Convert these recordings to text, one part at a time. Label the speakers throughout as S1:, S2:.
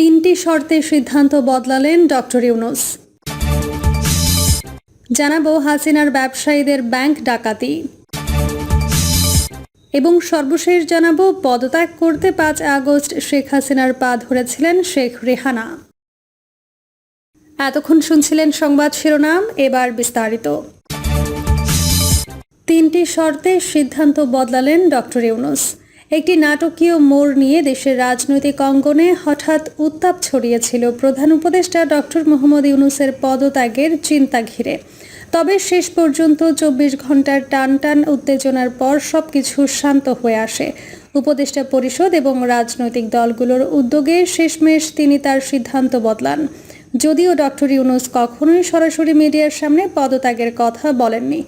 S1: তিনটি শর্তে সিদ্ধান্ত বদলালেন ডক্টর ইউনুস। জানাব হাসিনার ব্যবসায়ীদের ব্যাংক ডাকাতি। এবং সর্বশেষ জানাব পদত্যাগ করতে পাঁচ আগস্ট শেখ হাসিনার পা ধরেছিলেন শেখ রেহানা। এতক্ষণ শুনছিলেন সংবাদ শিরোনাম, এবার বিস্তারিত। তিনটি শর্তে সিদ্ধান্ত বদলালেন ডক্টর ইউনুস। একটি নাটকীয় মোড় নিয়ে দেশের রাজনৈতিক অঙ্গনে হঠাৎ উত্তাপ ছড়িয়েছিল প্রধান উপদেষ্টা ডক্টর মোহাম্মদ ইউনুসের পদত্যাগের চিন্তা ঘিরে তবে শেষ পর্যন্ত চব্বিশ ঘণ্টার টান টান উত্তেজনার পর সবকিছু শান্ত হয়ে আসে। উপদেষ্টা পরিষদ এবং রাজনৈতিক দলগুলোর উদ্যোগে শেষমেশ তিনি তার সিদ্ধান্ত বদলান। যদিও ডক্টর ইউনুস কখনোই সরাসরি মিডিয়ার সামনে পদত্যাগের কথা বলেননি।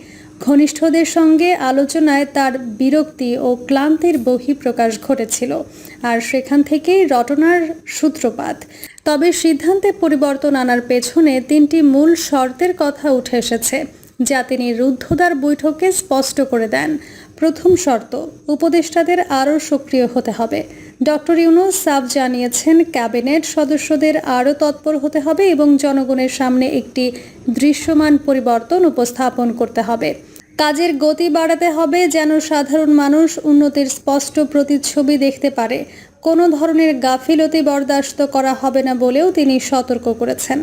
S1: ঘনিষ্ঠদের সঙ্গে আলোচনায় তার বিরক্তি ও ক্লান্তির বহিঃপ্রকাশ ঘটেছিল, আর সেখান থেকেই রটনার সূত্রপাত। তবে সিদ্ধান্তে পরিবর্তন আনার পেছনে তিনটি মূল শর্তের কথা উঠে এসেছে, যা তিনি রুদ্ধদ্বার বৈঠকে স্পষ্ট করে দেন। প্রথম শর্ত, উপদেষ্টাদের আরও সক্রিয় হতে হবে। ডক্টর ইউনুস সাব জানিয়েছেন, ক্যাবিনেট সদস্যদের আরও তৎপর হতে হবে এবং জনগণের সামনে একটি দৃশ্যমান পরিবর্তন উপস্থাপন করতে হবে। কাজের গতি বাড়াতে হবে যেন সাধারণ মানুষ উন্নতির স্পষ্ট প্রতিচ্ছবি দেখতে পারে। কোনো ধরনের গাফিলতি বরদাস্ত করা হবে না বলেও তিনি সতর্ক করেছেন।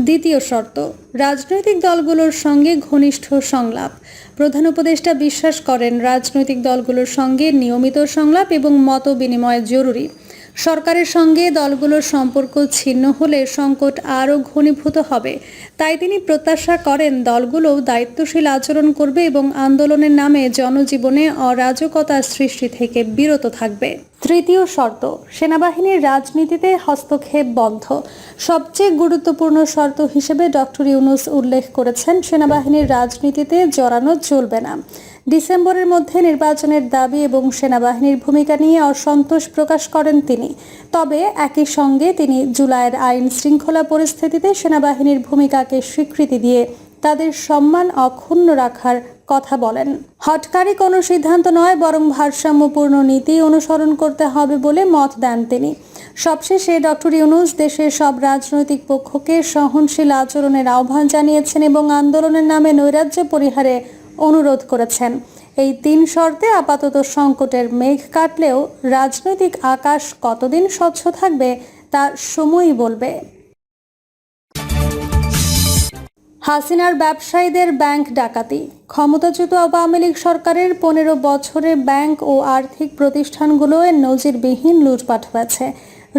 S1: দ্বিতীয় শর্ত, রাজনৈতিক দলগুলোর সঙ্গে ঘনিষ্ঠ সংলাপ। প্রধান উপদেষ্টা বিশ্বাস করেন, রাজনৈতিক দলগুলোর সঙ্গে নিয়মিত সংলাপ এবং মত বিনিময় জরুরি। সরকারের সঙ্গে দলগুলোর সম্পর্ক ছিন্ন হলে সংকট আরও ঘনীভূত হবে। তাই তিনি প্রত্যাশা করেন দলগুলোও দায়িত্বশীল আচরণ করবে এবং আন্দোলনের নামে জনজীবনে অরাজকতার সৃষ্টি থেকে বিরত থাকবে। তৃতীয় শর্ত, সেনাবাহিনীর রাজনীতিতে হস্তক্ষেপ বন্ধ। সবচেয়ে গুরুত্বপূর্ণ শর্ত হিসেবে ডক্টর ইউনুস উল্লেখ করেছেন, সেনাবাহিনীর রাজনীতিতে জড়ানো চলবে না। ডিসেম্বরের মধ্যে নির্বাচনের দাবি এবং সেনাবাহিনীর ভূমিকা নিয়ে অসন্তোষ প্রকাশ করেন তিনি। তবে একই সঙ্গে তিনি জুলাইয়ের আইন শৃঙ্খলা পরিস্থিতিতে সেনাবাহিনীর ভূমিকাকে স্বীকৃতি দিয়ে তাদের সম্মান অক্ষুণ্ণ রাখার কথা বলেন। হটকারী কোনো সিদ্ধান্ত নয়, বরং ভারসাম্যপূর্ণ নীতি অনুসরণ করতে হবে বলে মত দেন তিনি। সবশেষে ডক্টর ইউনুস দেশের সব রাজনৈতিক পক্ষকে সহনশীল আচরণের আহ্বান জানিয়েছেন এবং আন্দোলনের নামে নৈরাজ্য পরিহারে অনুরোধ করেছেন। এই তিন শর্তে আপাতত সংকটের মেঘ কাটলেও রাজনৈতিক আকাশ কতদিন স্বচ্ছ থাকবে তা সময়ই বলবে। হাসিনার ব্যবসায়ীদের ব্যাংক ডাকাতি। ক্ষমতাচ্যুত আওয়ামী লীগ সরকারের পনেরো বছরে ব্যাংক ও আর্থিক প্রতিষ্ঠানগুলোয় নজিরবিহীন লুটপাট হয়েছে।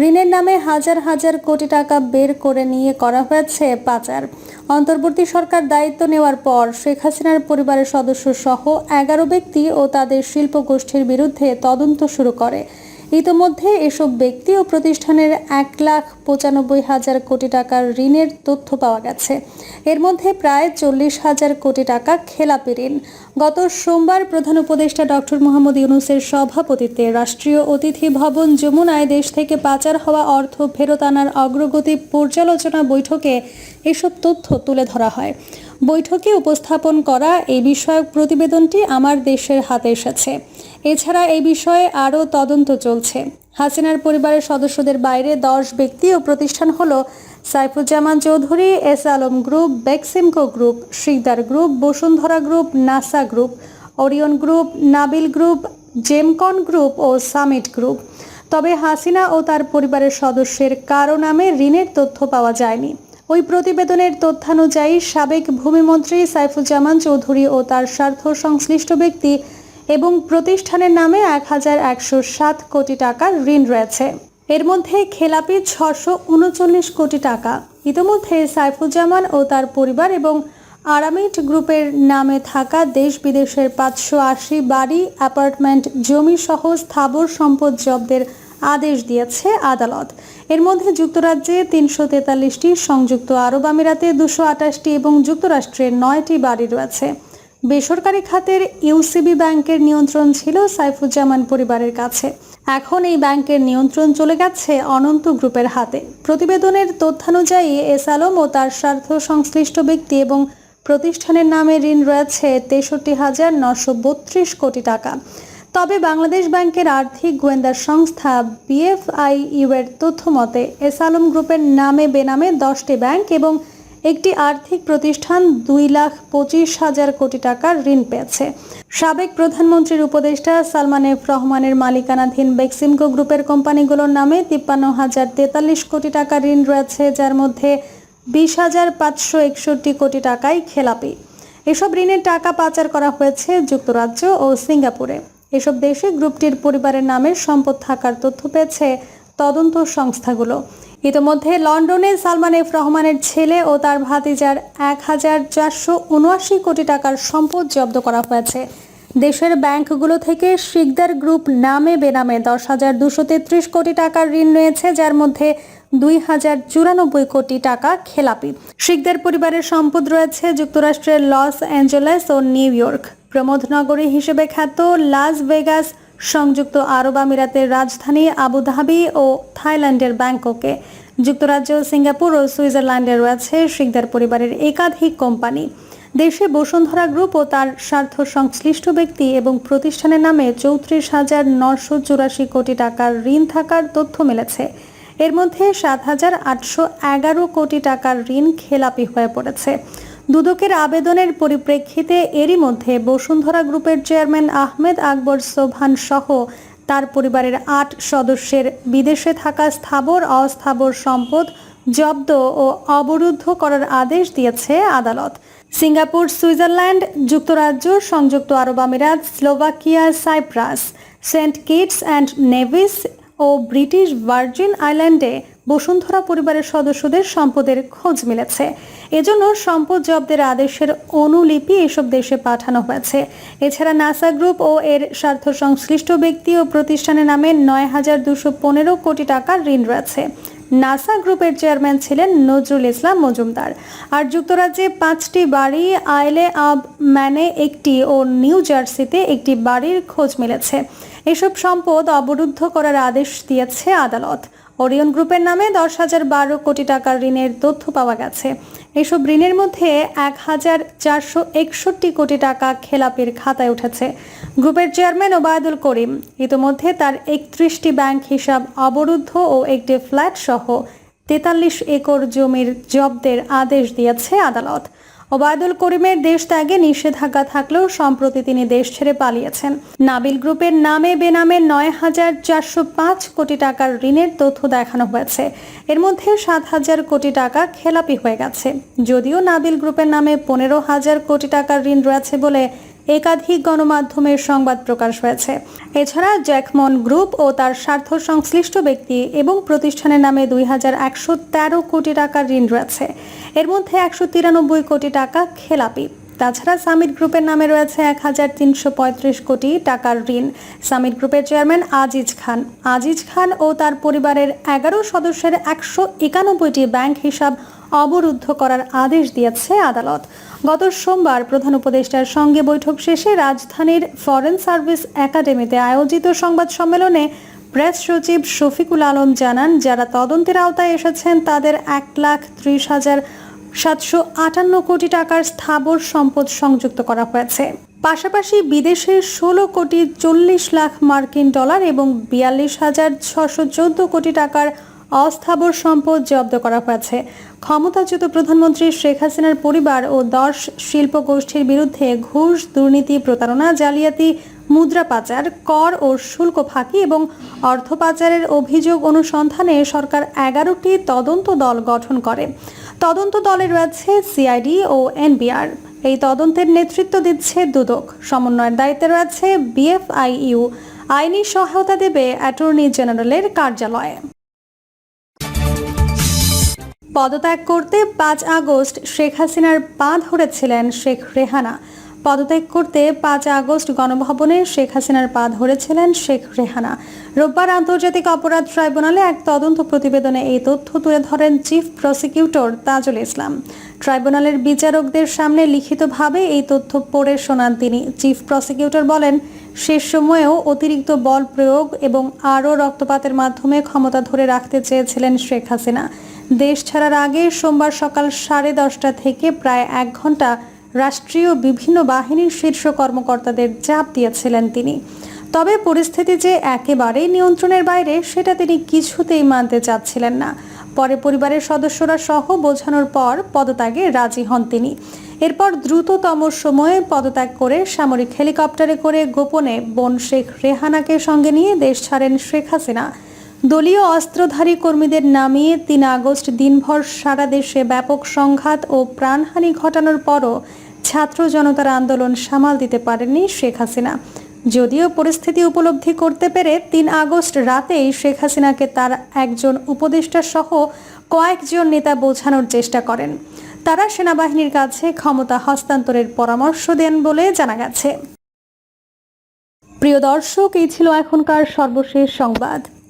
S1: ঋণের নামে হাজার হাজার কোটি টাকা বের করে নিয়ে করা হয়েছে পাচার। অন্তর্বর্তী সরকার দায়িত্ব নেওয়ার পর শেখ হাসিনার পরিবারের সদস্য সহ এগারো ব্যক্তি ও তাদের শিল্প গোষ্ঠীর বিরুদ্ধে তদন্ত শুরু করে। ইতোমধ্যে এসব ব্যক্তি ও প্রতিষ্ঠানের এক লাখ পঁচানব্বই হাজার কোটি টাকার ঋণের তথ্য পাওয়া গেছে। এর মধ্যে প্রায় চল্লিশ হাজার কোটি টাকা খেলাপি ঋণ। গত সোমবার প্রধান উপদেষ্টা ডক্টর মোহাম্মদ ইউনুসের সভাপতিত্বে রাষ্ট্রীয় অতিথি ভবন যমুনায় দেশ থেকে পাচার হওয়া অর্থ ফেরত আনার অগ্রগতি পর্যালোচনা বৈঠকে এসব তথ্য তুলে ধরা হয়। বৈঠকে উপস্থাপন করা এই বিষয়ক প্রতিবেদনটি আমার দেশের হাতে এসেছে। এছাড়া এই বিষয়ে আরও তদন্ত চলছে। হাসিনার পরিবারের সদস্যদের বাইরে দশ ব্যক্তি ও প্রতিষ্ঠান হল Saifuzzaman Chowdhury, S Alam group, Beximco group Sikder group, Bashundhara group, Nassa group, Orion group, Nabil group, Gemcon group ও সামিট গ্রুপ। তবে হাসিনা ও তার পরিবারের সদস্যের কারও নামে ঋণের তথ্য পাওয়া যায়নি। ওই প্রতিবেদনের তথ্যানুযায়ী সাবেক ভূমিমন্ত্রী সাইফুজ্জামান চৌধুরী ও তার স্বার্থ সংশ্লিষ্ট ব্যক্তি এবং প্রতিষ্ঠানের নামে এক হাজার একশো সাত কোটি টাকার ঋণ রয়েছে। এর মধ্যে খেলাপি ছশো উনচল্লিশ কোটি টাকা। ইতিমধ্যে সাইফুজ্জামান ও তার পরিবার এবং আরামিট গ্রুপের নামে থাকা দেশ বিদেশের পাঁচশো আশি বাড়ি, অ্যাপার্টমেন্ট, জমি সহ স্থাবর সম্পদ জব্দের আদেশ দিয়েছে আদালত। এর মধ্যে যুক্তরাজ্যে তিনশো তেতাল্লিশটি সংযুক্ত আরব আমিরাতে দুশো আটাশটি এবং যুক্তরাষ্ট্রে নয়টি বাড়ি রয়েছে। বেসরকারি খাতের ইউসিবি ব্যাংকের নিয়ন্ত্রণ ছিল সাইফুজ্জামান পরিবারের কাছে। এখন এই ব্যাংকের নিয়ন্ত্রণ চলে গেছে অনন্ত গ্রুপের হাতে। প্রতিবেদনের তথ্যানুযায়ী এস আলম ও তার স্বার্থ সংশ্লিষ্ট ব্যক্তি এবং প্রতিষ্ঠানের নামে ঋণ রয়েছে তেষট্টি হাজার নশো বত্রিশ কোটি টাকা। তবে বাংলাদেশ ব্যাংকের আর্থিক গোয়েন্দা সংস্থা বিএফআইইউ এর তথ্য মতে এস আলম গ্রুপের নামে বেনামে দশটি ব্যাংক এবং একটি আর্থিক প্রতিষ্ঠান দুই লাখ পঁচিশ হাজার কোটি টাকার ঋণ পেয়েছে। সাবেক প্রধানমন্ত্রীর উপদেষ্টা সালমান এফ রহমানের মালিকানাধীন বেক্সিমকো গ্রুপের কোম্পানিগুলোর নামে তিপ্পান্ন হাজার তেতাল্লিশ কোটি টাকা ঋণ রয়েছে, যার মধ্যে বিশ হাজার পাঁচশো একষট্টি কোটি টাকাই খেলাপি। এসব ঋণের টাকা পাচার করা হয়েছে যুক্তরাজ্য ও সিঙ্গাপুরে। এসব দেশে গ্রুপটির পরিবারের নামে সম্পদ থাকার তথ্য পেয়েছে তদন্ত সংস্থাগুলো। ইতোমধ্যে লন্ডনে সালমান এফ রহমানের ছেলে ও তার ভাতিজার এক হাজার চারশো উনআশি কোটি টাকার সম্পদ জব্দ করা হয়েছে। দেশের ব্যাংকগুলো থেকে শিকদার গ্রুপ নামে বেনামে দশ হাজার দুশো তেত্রিশ কোটি টাকার ঋণ রয়েছে, যার মধ্যে দুই হাজার চুরানব্বই কোটি টাকা খেলাপি। শিকদার পরিবারের সম্পদ রয়েছে যুক্তরাষ্ট্রের লস অ্যাঞ্জেলেস ও নিউ ইয়র্ক। প্রমোদনগরী হিসেবে খ্যাত লাস ভেগাস সংযুক্ত আরব আমিরাতের রাজধানী আবুধাবি ও থাইল্যান্ডের ব্যাংককে। যুক্তরাজ্য, সিঙ্গাপুর ও সুইজারল্যান্ডে রয়েছে শিকদার পরিবারের একাধিক কোম্পানি। দেশে বসুন্ধরা গ্রুপ ও তার স্বার্থ সংশ্লিষ্ট ব্যক্তি এবং প্রতিষ্ঠানের নামে চৌত্রিশ হাজার নশো চুরাশি কোটি টাকার ঋণ থাকার তথ্য মিলেছে। এর মধ্যে সাত হাজার আটশো এগারো কোটি টাকার ঋণ খেলাপি হয়ে পড়েছে। দুদকের আবেদনের পরিপ্রেক্ষিতে এরই মধ্যে বসুন্ধরা গ্রুপের চেয়ারম্যান আহমেদ আকবর সোভান সহ তার পরিবারের আট সদস্যের বিদেশে থাকা স্থাবর, অস্থাবর সম্পদ জব্দ ও অবরুদ্ধ করার আদেশ দিয়েছে আদালত। সিঙ্গাপুর, সুইজারল্যান্ড, যুক্তরাজ্য, সংযুক্ত আরব আমিরাত, Slovakia, Cyprus, Saint Kitts and Nevis O British Virgin আইল্যান্ডে বসুন্ধরা পরিবারের সদস্যদের সম্পদের খোঁজ মিলেছে। এজন্য সম্পদ জব্দের আদেশের অনুলিপি এসব দেশে পাঠানো হয়েছে। এছাড়া নাসা গ্রুপ ও এর স্বার্থ সংশ্লিষ্ট ব্যক্তি ও প্রতিষ্ঠানের নামে নয় হাজার দুশো পনেরো কোটি টাকার ঋণ রয়েছে। নাসা গ্রুপের চেয়ারম্যান ছিলেন নজরুল ইসলাম মজুমদার। আর যুক্তরাজ্যে পাঁচটি বাড়ি, আইলে আব ম্যানে একটি ও নিউ জার্সিতে একটি বাড়ির খোঁজ মিলেছে। এসব সম্পদ অবরুদ্ধ করার আদেশ দিয়েছে আদালত। ওরিয়ন গ্রুপের নামে দশ হাজার বারো কোটি টাকার ঋণের তথ্য পাওয়া গেছে। এসব ঋণের মধ্যে এক হাজার চারশো একষট্টি কোটি টাকা খেলাপির খাতায় উঠেছে। গ্রুপের চেয়ারম্যান ওবায়দুল করিম ইতোমধ্যে তার একত্রিশটি ব্যাংক হিসাব অবরুদ্ধ ও একটি ফ্ল্যাট সহ তেতাল্লিশ একর জমির জব্দের আদেশ দিয়েছে আদালত। ওবায়দুল করিমের দেশ ত্যাগে নিষেধাজ্ঞা থাকলেও সম্প্রতি তিনি দেশ ছেড়ে পালিয়েছেন। নাবিল গ্রুপের নামে বেনামে নয় হাজার চারশো পাঁচ কোটি টাকার ঋণের তথ্য দেখানো হয়েছে। এর মধ্যে সাত হাজার কোটি টাকা খেলাপি হয়ে গেছে। যদিও নাবিল গ্রুপের নামে পনেরো হাজার কোটি টাকার ঋণ রয়েছে বলে একাধিক গণমাধ্যমের সংবাদ প্রকাশ হয়েছে। এছাড়া জ্যাকমন গ্রুপ ও তার স্বার্থ সংশ্লিষ্ট ব্যক্তি এবং প্রতিষ্ঠানের নামে দুই হাজার একশো তেরো কোটি টাকার ঋণ রয়েছে। এর মধ্যে একশো তিরানব্বই কোটি টাকা খেলাপি। তাছাড়া সামিট গ্রুপের নামে রয়েছে এক হাজার তিনশো পঁয়ত্রিশ কোটি টাকার ঋণ। সামিট গ্রুপের চেয়ারম্যান আজিজ খান। আজিজ খান ও তার পরিবারের এগারো সদস্যের একশো একানব্বইটি ব্যাংক হিসাব অবরুদ্ধ করার আদেশ দিয়েছে আদালত। গত সোমবার প্রধান উপদেষ্টার সঙ্গে বৈঠক শেষে রাজধানীর ফরেন সার্ভিস একাডেমিতে আয়োজিত সংবাদ সম্মেলনে প্রেস সচিব শফিকুল আলম জানান, যারা তদন্তের আওতায় এসেছেন, তাদের এক লাখ ত্রিশ হাজার সাতশো আটান্ন কোটি টাকার স্থাবর সম্পদ সংযুক্ত করা হয়েছে। পাশাপাশি বিদেশে ষোলো কোটি চল্লিশ লাখ মার্কিন ডলার এবং বিয়াল্লিশ হাজার ছশো চোদ্দ কোটি টাকার অস্থাবর সম্পদ জব্দ করা হয়েছে। ক্ষমতাচ্যুত প্রধানমন্ত্রী শেখ হাসিনার পরিবার ও দশ শিল্প গোষ্ঠীর বিরুদ্ধে ঘুষ, দুর্নীতি, প্রতারণা, জালিয়াতি, মুদ্রা পাচার, কর ও শুল্ক ফাঁকি এবং অর্থ পাচারের অভিযোগ অনুসন্ধানে সরকার এগারোটি তদন্ত দল গঠন করে। তদন্ত দলে রয়েছে সিআইডি ও এনবিআর। এই তদন্তের নেতৃত্ব দিচ্ছে দুদক। সমন্বয়ের দায়িত্বে রয়েছে বিএফআইইউ। আইনি সহায়তা দেবে অ্যাটর্নি জেনারেলের কার্যালয়ে। পদত্যাগ করতে পাঁচ আগস্ট শেখ হাসিনার পা ধরেছিলেন শেখ রেহানা। পদত্যাগ করতে পাঁচ আগস্ট গণভবনে শেখ হাসিনার পা ধরেছিলেন শেখ রেহানা। রোববার আন্তর্জাতিক অপরাধ ট্রাইব্যুনালে এক তদন্ত প্রতিবেদনে এই তথ্য তুলে ধরেন চিফ প্রসিকিউটর তাজুল ইসলাম। ট্রাইব্যুনালের বিচারকদের সামনে লিখিতভাবে এই তথ্য পড়ে শোনান তিনি। চিফ প্রসিকিউটর বলেন শেষ সময়েও অতিরিক্ত বল প্রয়োগ এবং আরও রক্তপাতের মাধ্যমে ক্ষমতা ধরে রাখতে চেয়েছিলেন শেখ হাসিনা। দেশ ছাড়ার আগে সোমবার সকাল সাড়ে দশটা থেকে প্রায় এক ঘণ্টা রাষ্ট্রীয় বিভিন্ন বাহিনীর শীর্ষ কর্মকর্তাদের চাপ দিয়েছিলেন তিনি। তবে পরিস্থিতি যে একেবারেই নিয়ন্ত্রণের বাইরে, সেটা তিনি কিছুতেই মানতে চাচ্ছিলেন না। পরে পরিবারের সদস্যরা সহ বোঝানোর পর পদত্যাগে রাজি হন তিনি। এরপর দ্রুততম সময়ে পদত্যাগ করে সামরিক হেলিকপ্টারে করে গোপনে বোন শেখ রেহানাকে সঙ্গে নিয়ে দেশ ছাড়েন শেখ হাসিনা। দলীয় অস্ত্রধারী কর্মীদের নামিয়ে তিন আগস্ট দিনভর সারা দেশে ব্যাপক সংঘাত ও প্রাণহানি ঘটানোর পরও ছাত্র জনতার আন্দোলন সামাল দিতে পারেননি শেখ হাসিনা। যদিও পরিস্থিতি উপলব্ধি করতে পেরে তিন আগস্ট রাতেই শেখ হাসিনাকে তার একজন উপদেষ্টা সহ কয়েকজন নেতা বোঝানোর চেষ্টা করেন। তারা সেনাবাহিনীর কাছে ক্ষমতা হস্তান্তরের পরামর্শ দেন বলে জানা গেছে। প্রিয় দর্শক, এই ছিল এখনকার সর্বশেষ সংবাদ।